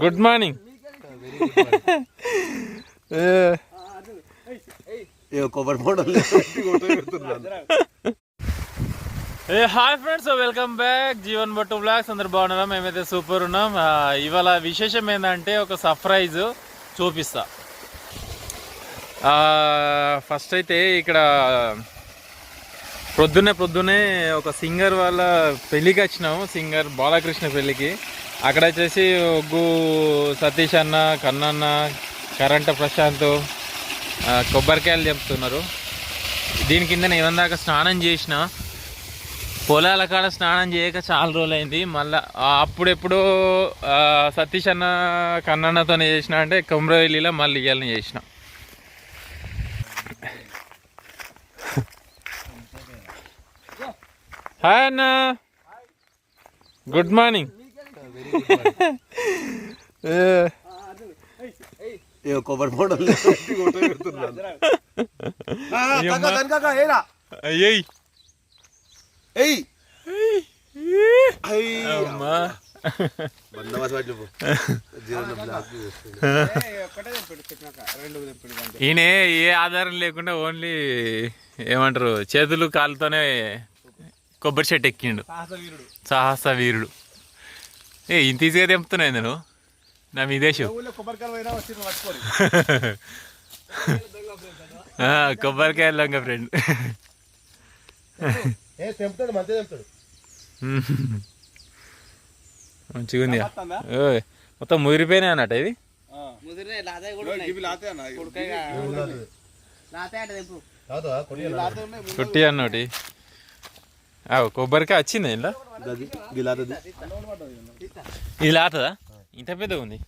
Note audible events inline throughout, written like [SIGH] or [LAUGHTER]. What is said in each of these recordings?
Good morning. కొబ్బరి ఏ hi friends welcome back. Jeevan Bhattu blogs అందరు బాగున్నారా? మేమైతే సూపర్ ఉన్నాం. ఇవాళ విశేషం ఏంటంటే ఒక సర్ప్రైజ్ చూపిస్తా. ఫస్ట్ అయితే ఇక్కడ ప్రొద్దునే ప్రొద్దునే ఒక సింగర్ వాళ్ళ పెళ్ళికి వచ్చినాము సింగర్ బాలకృష్ణ పెళ్ళికి. అక్కడ వచ్చేసి ఒగ్గు సతీష్ అన్న కన్నన్న కరెంట్ ప్రశాంత్ కొబ్బరికాయలు చెప్తున్నారు. దీని కింద నేను ఏమన్నా స్నానం చేసిన పొలాల కాడ స్నానం చేయక చాలా రోజులైంది. మళ్ళా ఆ అప్పుడెప్పుడు సతీష్ అన్న కన్నన్నతోనే చేసిన అంటే కొమరవెల్లిలో మళ్ళీ ఇయ్యాలని చేసిన. హాయ్ అన్న. Good morning. [LAUGHS] కొబ్బరి మోడల్ ఏయ్ అమ్మా. [LAUGHS] ఈయన ఏ ఆధారం లేకుండా ఓన్లీ ఏమంటారు చేతులు కాళ్ళతోనే కొబ్బరి చెట్టు ఎక్కిండు. సాహస వీరుడు ఏ ఇంత ఈజీగా తెంపుతున్నాయి నేను నా మీదేశం కొబ్బరికాయ లొంగ ఫ్రెండ్ తెంపుతాడు మంచిగా తెంపుతాడు. [LAUGHS] మంచిగా ఉంది మొత్తం ముదిరిపోయినాయి అన్నట్టు ఇది? కొట్టి అన్నోటి. కొబ్బరికాయ వచ్చింది ఇలా ఇది లాతదా ఇంత పెద్దగా ఉంది.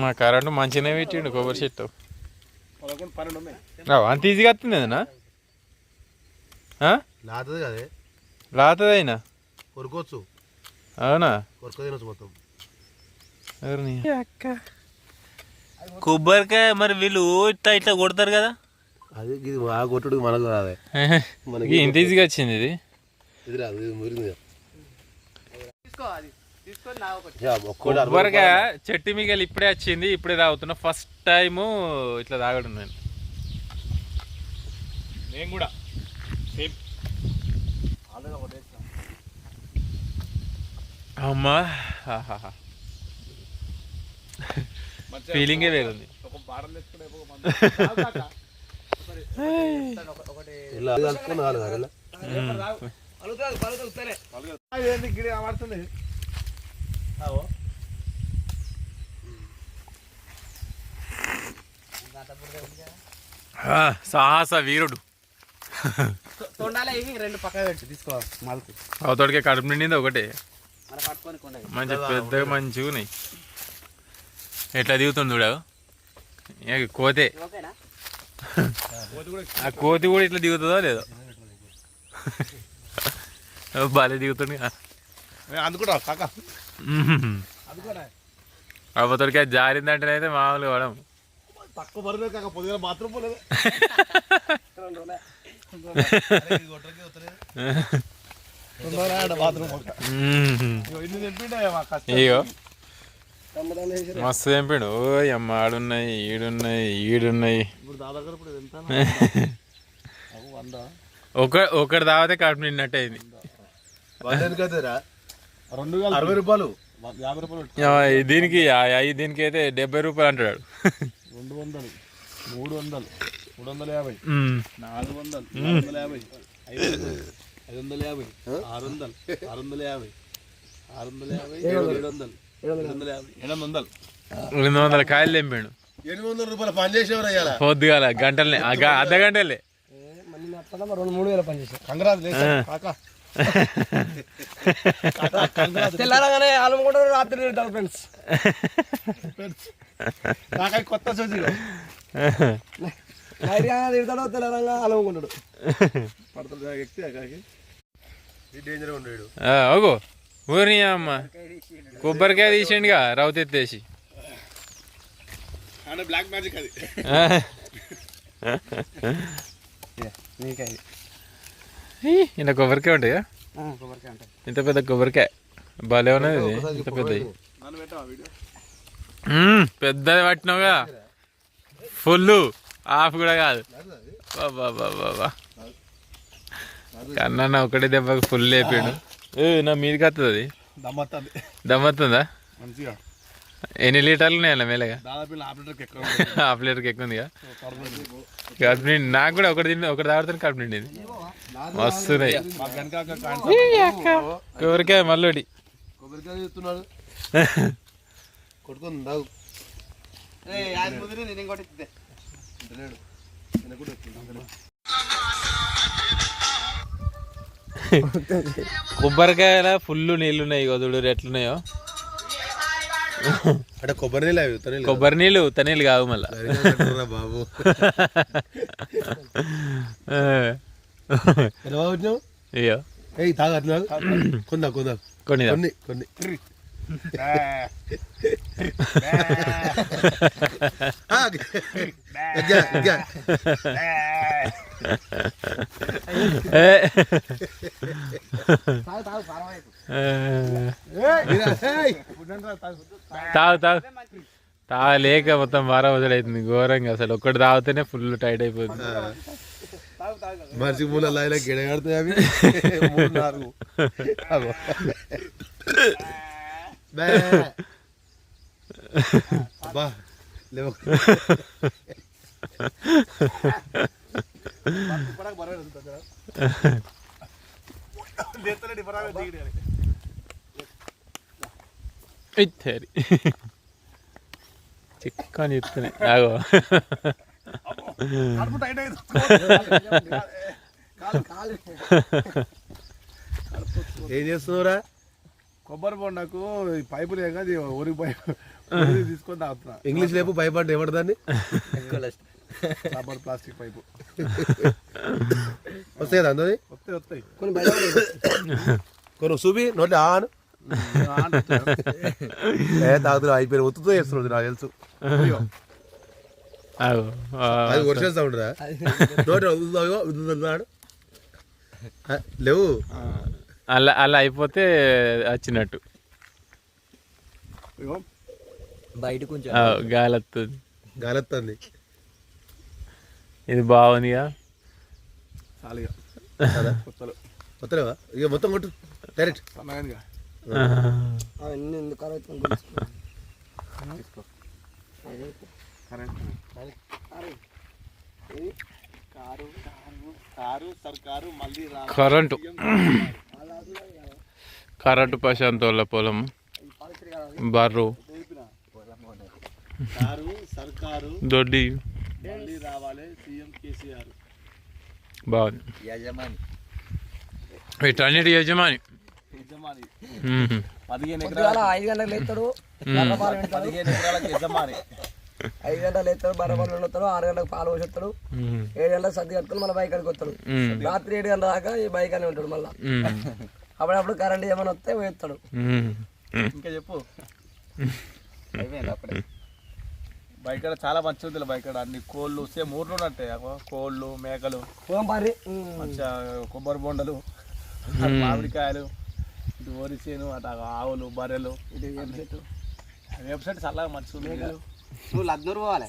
మా కరెంటు మంచిగానే పెట్టిండు కొబ్బరి చెట్టు. ఆ, అంత ఈజీగా వస్తుంది అదనా లాతది కదే. లాతదైనా కొరుకోవచ్చు. అవునా? మొత్తం. అక్క. కొబ్బరికాయ మరి వీళ్ళు ఇట్లా ఇట్లా కొడతారు కదా? అది ఇది ఆ కొట్టుడు మనకు రాదే. ఇది ఇంత ఈజీగా వచ్చింది ఇది. ఇది రాదు ఇది అరవై కొబ్బరికాయ చెట్టు మిగలు ఇప్పుడే వచ్చింది ఇప్పుడే తాగుతున్నా. ఫస్ట్ టైము ఇట్లా తాగడం నేను. నేను కూడా. సేమ్ అమ్మా. ఫీలింగే వేరుంది. [LAUGHS] ఇలా కలుపుకొని ఆ, సాహస వీరుడు. రెండు కడుపు నిండింది ఒకటే. మంచి పెద్దగా మంచిగా ఉన్నాయి ఎట్లా దిగుతుంది చూడ? కోతే. ఆ కోతి కూడా ఇట్లా దిగుతుందో లేదో? బాలే దిగుతుంది అందుకుంటా కాక. అవతలికి అది జారిందంటేనైతే మామూలుగా పడం తక్కువ బరువు కాక పొద్దున బాత్రూమ్ పోలేదు. [LAUGHS] ఇగో. మస్తు తెంపాడు ఓ అమ్మ ఆడున్నాయి ఈడున్నాయి ఈడున్నాయి. [LAUGHS] ఒక ఒకటి తాగితే కడుపు నిన్నట్టు అయింది. అరవై రూపాయలు. దీనికి దీనికి అయితే డెబ్బై రూపాయలు అంటాడు. రెండు వందలు. మూడు వందలు. మూడు వందల యాభై. నాలుగు వందలు. వందల యాభై. ఐదు వందలు. యాభై. ఆరు వందలు. ఆరు వందల యాభై. ఆరు వందల యాభై. ఏడు వందలు ఏడు వందల. యాభై ఎనిమిది వందలు రెండు వందల కాయలు తెంపాడు. ఎనిమిది వందల రూపాయలు పని చేసేవారు అయ్యాల? పొద్దుగాల గంటలనే ఆ గ- అర్ధ గంటలే. రెండు మూడు వేల పని చేసాం కాకా. [LAUGHS] తెల్లారగానే ఆలమకుండా రాత్రి తింటారు ఫ్రెండ్స్. కాకా కొత్త చూసి నైట్గా తిడతాడు తెల్లారంగా ఆలమకుంటాడు పడుతుంది వ్యక్తి కాకి. డేంజర్ ఉండేడు ఊరిని అమ్మ. కొబ్బరికాయ తీసిండుగా రౌత్ ఎత్తేసి. అంటే బ్లాక్ మ్యాజిక్ అది. ఇంత కొబ్బరికాయ ఉంటాయా? ఇంత పెద్ద కొబ్బరికాయ. భలే ఉన్నది ఇంత పెద్దది. మ్మ్, పెద్దది పట్టినావుగా. ఫుల్ హాఫ్ కూడా కాదు. బాబా కన్నా ఒకటి దెబ్బకి ఫుల్ లేపాడు. ఏ నా మీదకి వస్తుంది అది దమ్మత్తుంది. దమ్మత్తుందా? మంచిగా. ఎన్ని లీటర్లు ఉన్నాయి మేలగా? ఎక్కువ హాఫ్ లీటర్కి ఎక్కువ ఉందిగా? కడుపు నాకు కూడా ఒకటి తిండి ఒకటి తాగుతాను కడుపు నిండింది. కొబ్బరికాయ చెప్తున్నాడు నేను ఇంకోటి [LAUGHS] కొబ్బరికాయల ఫుల్ నీళ్ళు ఉన్నాయి వదుడు ఎట్లున్నాయో. అంటే కొబ్బరి నీళ్ళు అవి తనే కొబ్బరి నీళ్ళు తనీళ్ళు కావు మళ్ళా. బాబు. [LAUGHS] ఆ. ఎలా వచ్చినావు అయ్యో ఏయ్ తాగు అట్లా కొందా కొందా. కొన్ని. [LAUGHS] తాగు తాగు. తాగలేక మొత్తం బాగా వదిలవుతుంది ఘోరంగా అసలు ఒక్కటి తాగితేనే ఫుల్ టైట్ అయిపోతుంది. మనిషి మూల లైలా గిడగడతాయి అవి. బా. లేవు ఇత్తేరి చిక్కని చెప్తున్నాయి ఆగో. ఏం చేస్తున్నావురా? కొబ్బరి బొండకు పైపు లేక ఊరికి పైపు తీసుకొని తాగుతున్నా. ఇంగ్లీష్ లేపు భయపడ్డా ఏమంటుందని రబ్బర్ ప్లాస్టిక్ పైపు వస్తాయి కదా అందరి వస్తాయి వస్తాయి. కొన్ని చూపి నోటి ఆను. ఏ తాగుతున్నా అయిపోయిన ఒత్తుతో చేస్తున్నాడు నాకు తెలుసు. అది వర్షం సౌండ్ రా. నోటి వదులుతావో, వదులుతున్నాడు. లేవు. అలా అలా అయిపోతే వచ్చినట్టు. ఇగో. ఆ, గాలి వస్తుంది గాలెత్తంది. ఇది బాగుందిగా. చాలిగా. [LAUGHS] కొత్తలు. వస్తలేవా ఇక మొత్తం కొట్టు. డైరెక్ట్. సన్నగా కారు కారు సర్కారు మళ్ళీ రా కరెంటు. కరెంటు ప్రశాంత్ వాళ్ళ పొలం. బర్రు. దొడ్డి. మళ్ళీ రావాలి సీఎం కేసీఆర్. బాగుంది. యజమాని. వీటన్నిటి యజమాని. యజమాని. పదిహేను ఎకరాల ఐదు గంటలకు పెడతాడు. పదిహేను ఎకరాలకు యజమాని. ఐదు గంటలకు లేస్తాడు బర్రపాలు వండుతాడు ఆరు గంటలకు పాలు పోసేస్తాడు. ఏడు గంటలకు సర్ది కట్టుకుని మళ్ళీ బైక్ అడిగి వస్తాడు. రాత్రి ఏడు గంటల దాకా ఈ బైక్ అని ఉంటాడు మళ్ళీ. అప్పుడప్పుడు కరెంట్ ఏమైనా వస్తే వేస్తాడు. ఇంకా చెప్పు. అయిపోయింది అప్పుడే? బయట చాలా మంచిగా ఉంది బయట అన్ని కోళ్ళు సేమ్ ఊర్లో ఉంటాయి అగో కోళ్ళు మేకలు మంచిగా కొబ్బరి బొండలు మామిడికాయలు ఇటు వరిసేను అటు ఆవులు బర్రెలు ఇది ఏం చెట్టు? వెబ్సైట్ చాలా మంచిగా ఉంది. నువ్వు లగ్నూరు పోవాలి.